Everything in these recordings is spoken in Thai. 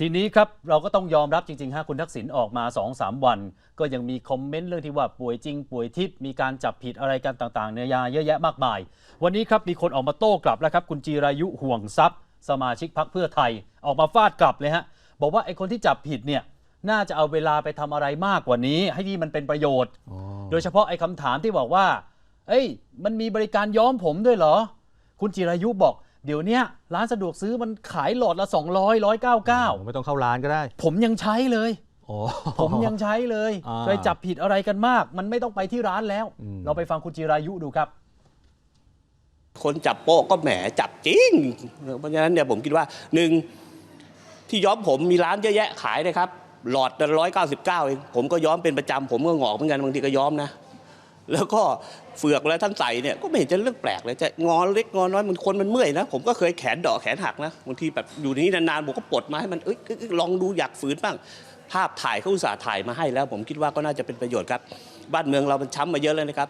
ทีนี้ครับเราก็ต้องยอมรับจริงๆฮะคุณทักษิณออกมา 2-3 วัน ก็ยังมีคอมเมนต์เรื่องที่ว่าป่วยจริง ป่วยทิพย์มีการจับผิดอะไรกันต่างๆเนื้อยาเยอะแยะมากมาย วันนี้ครับมีคนออกมาโต้กลับแล้วครับ คุณจีรายุห่วงทรัพย์ สมาชิกพักเพื่อไทย ออกมาฟาดกลับเลยฮะบอกว่าไอ้คนที่จับผิดเนี่ยน่าจะเอาเวลาไปทำอะไรมากกว่านี้ ให้ที่มันเป็นประโยชน์ โดยเฉพาะไอ้คำถามที่บอกว่า เอ้ย มันมีบริการย้อมผมด้วยเหรอ คุณจิรายุบอก เดี๋ยวเนี้ยร้านสะดวกซื้อมันขายหลอดละ 200 199 ไม่ต้องเข้าร้านก็ได้ ผมยังใช้เลยโอ้ผมยังใช้เลยอ่าไปจับผิดอะไรกันมาก มันไม่ต้องไปที่ร้านแล้วอืมเราไปฟังคุณจิรายุดูครับ คนจับโป๊ะก็แหมจับจริง เพราะฉะนั้นเนี่ยผมคิดว่าหนึ่งที่ย้อมผมมีร้านเยอะแยะขายนะครับ หลอดร้อยเก้าสิบเก้าเองผมก็ย้อมเป็นประจำผมก็หงอกเหมือนกันบางทีก็ย้อมนะ แล้วก็เฟือกแล้วท่านใส่เนี่ยก็ไม่เห็นจะเรื่องแปลกเลยจะงอเล็กงอน้อยมันคนมันเมื่อยนะผมก็เคยแขนดอกแขนหักนะบางทีแบบอยู่ในนี้นานๆผมก็ปลดมาให้มันเอ้ยเอ้ยเอ้ยลองดูอยากฝืนบ้าง ภาพถ่ายเขาอุตส่าห์ถ่ายมาให้แล้ว ผมคิดว่าก็น่าจะเป็นประโยชน์ครับ บ้านเมืองเรามันช้ำมาเยอะเลยนะครับ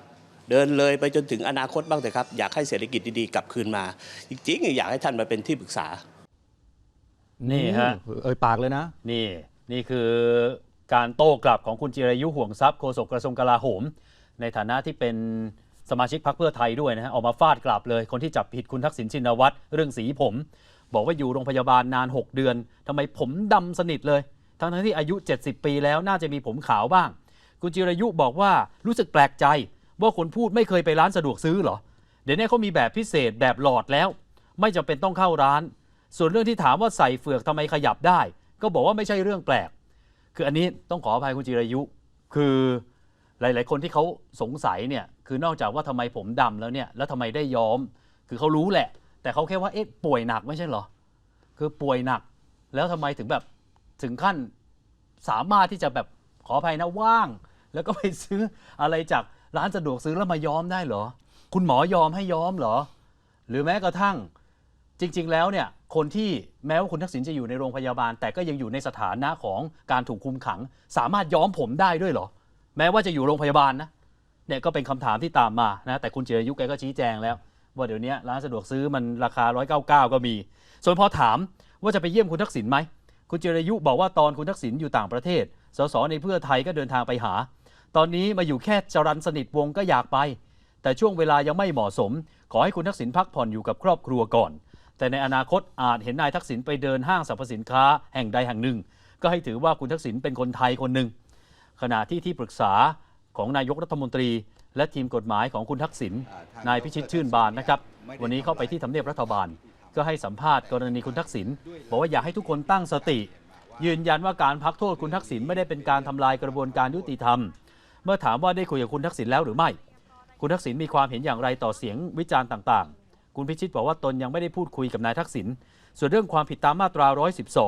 เดินเลยไปจนถึงอนาคตบ้างเถอะครับ อยากให้เศรษฐกิจดีๆกลับคืนมา จริงๆอยากให้ท่านมาเป็นที่ปรึกษา นี่ฮะเอ่ยปากเลยนะ นี่ นี่คือการโต้กลับของคุณจิรายุห่วงทรัพย์โฆษกกระทรวงกลาโหม ในฐานะที่เป็นสมาชิกพรรคเพื่อไทยด้วยนะฮะออกมาฟาดกลับเลย คนที่จับผิดคุณทักษิณชินวัตรเรื่องสีผม บอกว่าอยู่โรงพยาบาลนาน 6 เดือนทำไมผมดำสนิทเลย ทั้งๆที่อายุ 70 ปีแล้วน่าจะมีผมขาวบ้าง คุณจิรายุบอกว่ารู้สึกแปลกใจ ว่าคนพูดไม่เคยไปร้านสะดวกซื้อเหรอ เดี๋ยวนี้เขามีแบบพิเศษแบบหลอดแล้ว ไม่จำเป็นต้องเข้าร้าน ส่วนเรื่องที่ถามว่าใส่เฟือกทำไมขยับได้ ก็บอกว่าไม่ใช่เรื่องแปลก คืออันนี้ต้องขออภัยคุณจิรายุ คือ หลาย ๆ คนที่เขาสงสัยเนี่ยคือนอกจากว่าทำไมผมดำแล้วเนี่ยแล้วทำไมได้ย้อม คือเขารู้แหละ แต่เขาแค่ว่าเอ๊ะป่วยหนักไม่ใช่เหรอคือป่วยหนัก แล้วทำไมถึงแบบถึงขั้นสามารถที่จะแบบขออภัยนะว่าง แล้วก็ไปซื้ออะไรจากร้านสะดวกซื้อแล้วมาย้อมได้เหรอ คุณหมอยอมให้ย้อมเหรอ หรือแม้กระทั่งจริง ๆ แล้วเนี่ยคนที่แม้ว่าคุณทักษิณจะอยู่ในโรงพยาบาล แต่ก็ยังอยู่ในสถานะของการถูกคุมขัง สามารถย้อมผมได้ด้วยเหรอ แม้ว่าจะอยู่โรงพยาบาลนะเนี่ยก็เป็นคำถามที่ตามมานะแต่คุณจิรยุแกก็ชี้แจงแล้ว ว่าเดี๋ยวนี้ร้านสะดวกซื้อมันราคา 199 ก็มี ส่วนพอถามว่าจะไปเยี่ยมคุณทักษิณไหมคุณจิรยุบอกว่าตอนคุณทักษิณอยู่ต่างประเทศ สสในเพื่อไทยก็เดินทางไปหา ตอนนี้มาอยู่แค่จรันสนิทวงก็อยากไป แต่ช่วงเวลายังไม่เหมาะสม ขอให้คุณทักษิณพักผ่อนอยู่กับครอบครัวก่อน แต่ในอนาคตอาจเห็นนายทักษิณไปเดินห้างสรรพสินค้าแห่งใดแห่งหนึ่ง ก็ให้ถือว่าคุณทักษิณเป็นคนไทยคนหนึ่ง ขณะที่ที่ปรึกษาของนายกรัฐมนตรี และทีมกฎหมายของคุณทักษิณนายพิชิตชื่นบานนะครับวันนี้เข้าไปที่ทำเนียบรัฐบาล ก็ให้สัมภาษณ์กรณีคุณทักษิณบอกว่าอยากให้ทุกคนตั้งสติ ยืนยันว่าการพักโทษคุณทักษิณไม่ได้เป็นการทำลายกระบวนการยุติธรรม เมื่อถามว่าได้คุยกับคุณทักษิณแล้วหรือไม่ คุณทักษิณมีความเห็นอย่างไรต่อเสียงวิจารณ์ต่างๆ คุณพิชิตบอกว่าตนยังไม่ได้พูดคุยกับนายทักษิณส่วนเรื่องความผิดตามมาตรา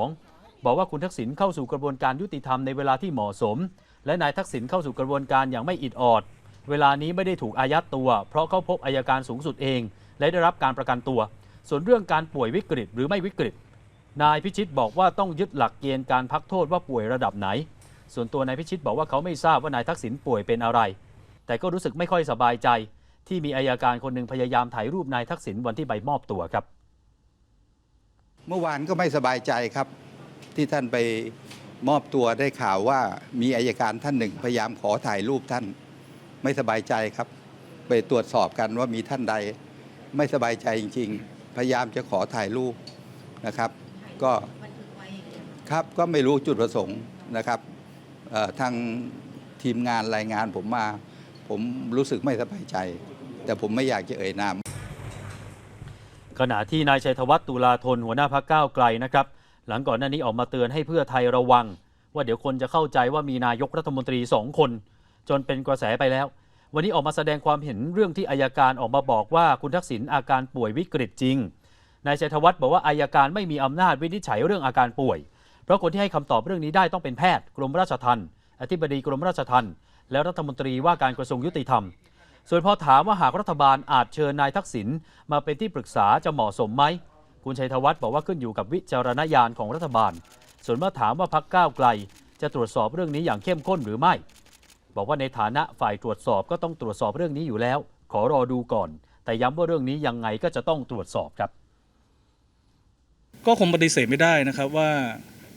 112 บอกว่าคุณทักษิณเข้าสู่กระบวนการยุติธรรมในเวลาที่เหมาะสม และนายทักษิณเข้าสู่กระบวนการอย่างไม่อิดออด เวลานี้ไม่ได้ถูกอายัดตัว เพราะเข้าพบอายการสูงสุดเอง และได้รับการประกันตัว ส่วนเรื่องการป่วยวิกฤตหรือไม่วิกฤต นายพิชิตบอกว่าต้องยึดหลักเกณฑ์การพักโทษว่าป่วยระดับไหน ส่วนตัวนายพิชิตบอกว่าเขาไม่ทราบว่านายทักษิณป่วยเป็นอะไร แต่ก็รู้สึกไม่ค่อยสบายใจ ที่มีอายการคนหนึ่งพยายามถ่ายรูปนายทักษิณวันที่ไปมอบตัวครับ เมื่อวานก็ไม่สบายใจครับที่ท่านไป มอบตัวได้ข่าวว่ามีอายการท่านหนึ่ง พยายามขอถ่ายรูปท่าน ไม่สบายใจครับ ไปตรวจสอบกันว่ามีท่านใด ไม่สบายใจจริง ๆ พยายามจะขอถ่ายรูปนะครับ ก็ครับก็ไม่รู้จุดประสงค์นะครับทางทีมงานรายงานผมมา ผมรู้สึกไม่สบายใจ แต่ผมไม่อยากจะเอ่ยนามขณะที่นายชัยธวัฒน์ตุลาธนหัวหน้าพักก้าวไกลนะครับ หลังก่อนหน้านี้ออกมาเตือนให้เพื่อไทยระวัง ว่าเดี๋ยวคนจะเข้าใจว่ามีนายกรัฐมนตรีสองคน จนเป็นกระแสไปแล้ว วันนี้ออกมาแสดงความเห็นเรื่องที่อายการออกมาบอกว่าคุณทักษิณอาการป่วยวิกฤตจริงนายชัยธวัฒน์บอกว่าอายการไม่มีอำนาจวินิจฉัยเรื่องอาการป่วย เพราะคนที่ให้คำตอบเรื่องนี้ได้ต้องเป็นแพทย์กรมราชทัณฑ์อธิบดีกรมราชทัณฑ์และรัฐมนตรีว่าการกระทรวงยุติธรรม ส่วนพอถามว่าหากรัฐบาลอาจเชิญนายทักษิณมาเป็นที่ปรึกษาจะเหมาะสมไหม คุณชัยธวัฒน์บอกว่าขึ้นอยู่กับวิจารณญาณของรัฐบาล ส่วนเมื่อถามว่าพักก้าวไกล จะตรวจสอบเรื่องนี้อย่างเข้มข้นหรือไม่ บอกว่าในฐานะฝ่ายตรวจสอบก็ต้องตรวจสอบเรื่องนี้อยู่แล้ว ขอรอดูก่อน แต่ย้ำว่าเรื่องนี้ยังไงก็จะต้องตรวจสอบครับ ก็คงปฏิเสธไม่ได้นะครับว่า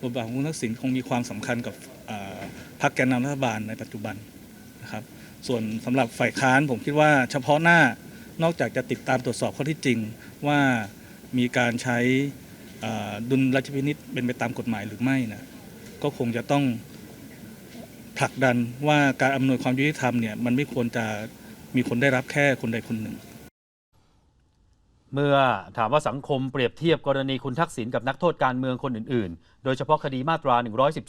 บทบาทของคุณทักษิณคงมีความสำคัญกับพรรคแกนนำรัฐบาลในปัจจุบันนะครับส่วนสำหรับฝ่ายค้านผมคิดว่าเฉพาะหน้านอกจากจะติดตามตรวจสอบข้อที่จริงว่า มีการใช้ดุลราชพินิษเป็นไปตามกฎหมายหรือไม่นะก็คงจะต้องผลักดันว่าการอำนวยความยุติธรรมเนี่ยมันไม่ควรจะมีคนได้รับแค่คนใดคนหนึ่ง เมื่อถามว่าสังคมเปรียบเทียบกรณีคุณทักษิณกับนักโทษการเมืองคนอื่น ๆ โดยเฉพาะคดีมาตรา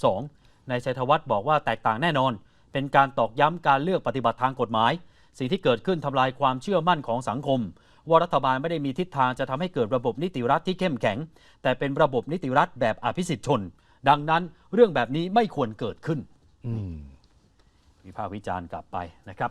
112นายชัยธวัฒน์บอกว่าแตกต่างแน่นอน เป็นการตอกย้ำการเลือกปฏิบัติทางกฎหมาย สิ่งที่เกิดขึ้นทำลายความเชื่อมั่นของสังคม ว่ารัฐบาลไม่ได้มีทิศทางจะทำให้เกิดระบบนิติรัฐที่เข้มแข็ง แต่เป็นระบบนิติรัฐแบบอภิสิทธิชน ดังนั้นเรื่องแบบนี้ไม่ควรเกิดขึ้นอืมวิพากษ์วิจารณ์กลับไปนะครับ